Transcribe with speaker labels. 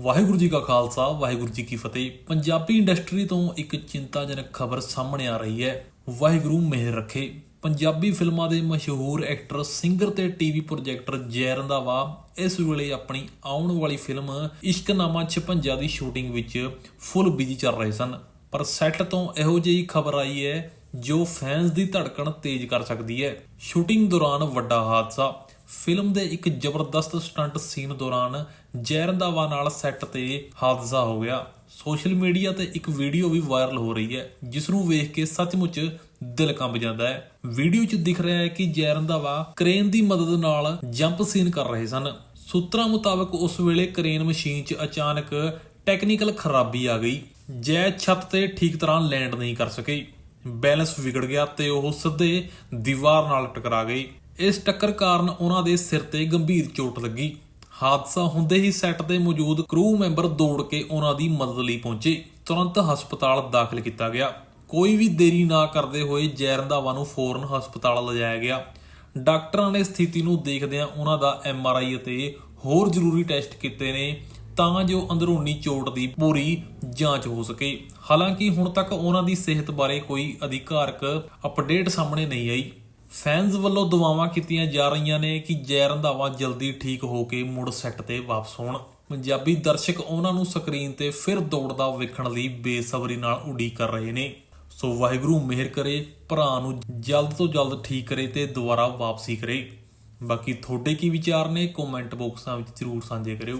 Speaker 1: ਵਾਹਿਗੁਰੂ ਜੀ ਕਾ ਖਾਲਸਾ, ਵਾਹਿਗੁਰੂ ਜੀ ਕੀ ਫਤਿਹ। ਪੰਜਾਬੀ ਇੰਡਸਟਰੀ ਤੋਂ ਇੱਕ ਚਿੰਤਾਜਨਕ ਖਬਰ ਸਾਹਮਣੇ ਆ ਰਹੀ ਹੈ। ਵਾਹਿਗੁਰੂ ਮਿਹਰ ਰੱਖੇ। ਪੰਜਾਬੀ ਫਿਲਮਾਂ ਦੇ ਮਸ਼ਹੂਰ ਐਕਟਰ, ਸਿੰਗਰ ਤੇ ਟੀਵੀ ਪ੍ਰੋਜੈਕਟਰ ਜੈ ਰੰਧਾਵਾ ਇਸ ਵੇਲੇ ਆਪਣੀ ਆਉਣ ਵਾਲੀ ਫਿਲਮ ਇਸ਼ਕਨਾਮਾ 56 ਦੀ ਸ਼ੂਟਿੰਗ ਵਿੱਚ ਫੁੱਲ ਬਿਜ਼ੀ ਚੱਲ ਰਹੇ ਸਨ। ਪਰ ਸੈੱਟ ਤੋਂ ਇਹੋ ਜਿਹੀ ਖਬਰ ਆਈ ਹੈ ਜੋ ਫੈਨਸ ਦੀ ਧੜਕਣ ਤੇਜ਼ ਕਰ ਸਕਦੀ ਹੈ। ਸ਼ੂਟਿੰਗ ਦੌਰਾਨ ਵੱਡਾ ਹਾਦਸਾ। ਫਿਲਮ ਦੇ ਇੱਕ ਜ਼ਬਰਦਸਤ ਸਟੰਟ ਸੀਨ ਦੌਰਾਨ ਜੈ ਰੰਧਾਵਾ ਨਾਲ ਸੈੱਟ ਤੇ ਹਾਦਸਾ ਹੋ ਗਿਆ। ਸੋਸ਼ਲ ਮੀਡੀਆ ਤੇ ਇੱਕ ਵੀਡੀਓ ਵੀ ਵਾਇਰਲ ਹੋ ਰਹੀ ਹੈ, ਜਿਸ ਨੂੰ ਵੇਖ ਕੇ ਸੱਚਮੁੱਚ ਦਿਲ ਕੰਬ ਜਾਂਦਾ ਹੈ। ਵੀਡੀਓ 'ਚ ਦਿਖ ਰਿਹਾ ਹੈ ਕਿ ਜੈ ਰੰਧਾਵਾ ਕ੍ਰੇਨ ਦੀ ਮਦਦ ਨਾਲ ਜੰਪ ਸੀਨ ਕਰ ਰਹੇ ਸਨ। ਸੂਤਰਾਂ ਮੁਤਾਬਕ ਉਸ ਵੇਲੇ ਕ੍ਰੇਨ ਮਸ਼ੀਨ 'ਚ ਅਚਾਨਕ ਟੈਕਨੀਕਲ ਖਰਾਬੀ ਆ ਗਈ। ਜੈ ਛੱਤ ਤੇ ਠੀਕ ਤਰ੍ਹਾਂ ਲੈਂਡ ਨਹੀਂ ਕਰ ਸਕੀ। ਬੈਲੈਂਸ ਵਿਗੜ ਗਿਆ ਤੇ ਉਹ ਸਿੱਧੇ ਦੀਵਾਰ ਨਾਲ ਟਕਰਾ ਗਈ। ਇਸ ਟੱਕਰ ਕਾਰਨ ਉਹਨਾਂ ਦੇ ਸਿਰ ਤੇ ਗੰਭੀਰ ਚੋਟ ਲੱਗੀ। ਹਾਦਸਾ ਹੁੰਦੇ ਹੀ ਸੈੱਟ ਤੇ ਮੌਜੂਦ ਕਰੂ ਮੈਂਬਰ ਦੌੜ ਕੇ ਉਹਨਾਂ ਦੀ ਮਦਦ ਲਈ ਪਹੁੰਚੇ। ਤੁਰੰਤ ਹਸਪਤਾਲ ਦਾਖਲ ਕੀਤਾ ਗਿਆ। ਕੋਈ ਵੀ ਦੇਰੀ ਨਾ ਕਰਦੇ ਹੋਏ ਜੈ ਰੰਧਾਵਾ ਨੂੰ ਫੌਰਨ ਹਸਪਤਾਲ ਲਿਜਾਇਆ ਗਿਆ। ਡਾਕਟਰਾਂ ਨੇ ਸਥਿਤੀ ਨੂੰ ਦੇਖਦਿਆਂ ਉਹਨਾਂ ਦਾ ਐਮਆਰਆਈ ਅਤੇ ਹੋਰ ਜ਼ਰੂਰੀ ਟੈਸਟ ਕੀਤੇ ਨੇ ਤਾਂ ਜੋ ਅੰਦਰੂਨੀ ਚੋਟ ਦੀ ਪੂਰੀ ਜਾਂਚ ਹੋ ਸਕੇ। ਹਾਲਾਂਕਿ ਹੁਣ ਤੱਕ ਉਹਨਾਂ ਦੀ ਸਿਹਤ ਬਾਰੇ ਕੋਈ ਅਧਿਕਾਰਕ ਅਪਡੇਟ ਸਾਹਮਣੇ ਨਹੀਂ ਆਈ। ਫੈਨਸ ਵੱਲੋਂ ਦੁਆਵਾਂ ਕੀਤੀਆਂ ਜਾ ਰਹੀਆਂ ਨੇ ਕਿ ਜੈ ਰੰਧਾਵਾ ਜਲਦੀ ਠੀਕ ਹੋ ਕੇ ਮੁੜ ਸੈੱਟ ਤੇ ਵਾਪਸ ਹੋਣ। ਪੰਜਾਬੀ ਦਰਸ਼ਕ ਉਹਨਾਂ ਨੂੰ ਸਕਰੀਨ ਤੇ ਫਿਰ ਦੌੜਦਾ ਵੇਖਣ ਲਈ ਬੇਸਬਰੀ ਨਾਲ ਉਡੀਕ ਕਰ ਰਹੇ ਨੇ। ਸੋ ਵਾਹਿਗੁਰੂ ਮਿਹਰ ਕਰੇ, ਭਰਾ ਨੂੰ ਜਲਦ ਤੋਂ ਜਲਦ ਠੀਕ ਕਰੇ ਤੇ ਦੁਬਾਰਾ ਵਾਪਸੀ ਕਰੇ। ਬਾਕੀ ਤੁਹਾਡੇ ਕੀ ਵਿਚਾਰ ਨੇ ਕਮੈਂਟ ਬਾਕਸਾਂ ਵਿੱਚ ਜ਼ਰੂਰ ਸਾਂਝੇ ਕਰਿਓ।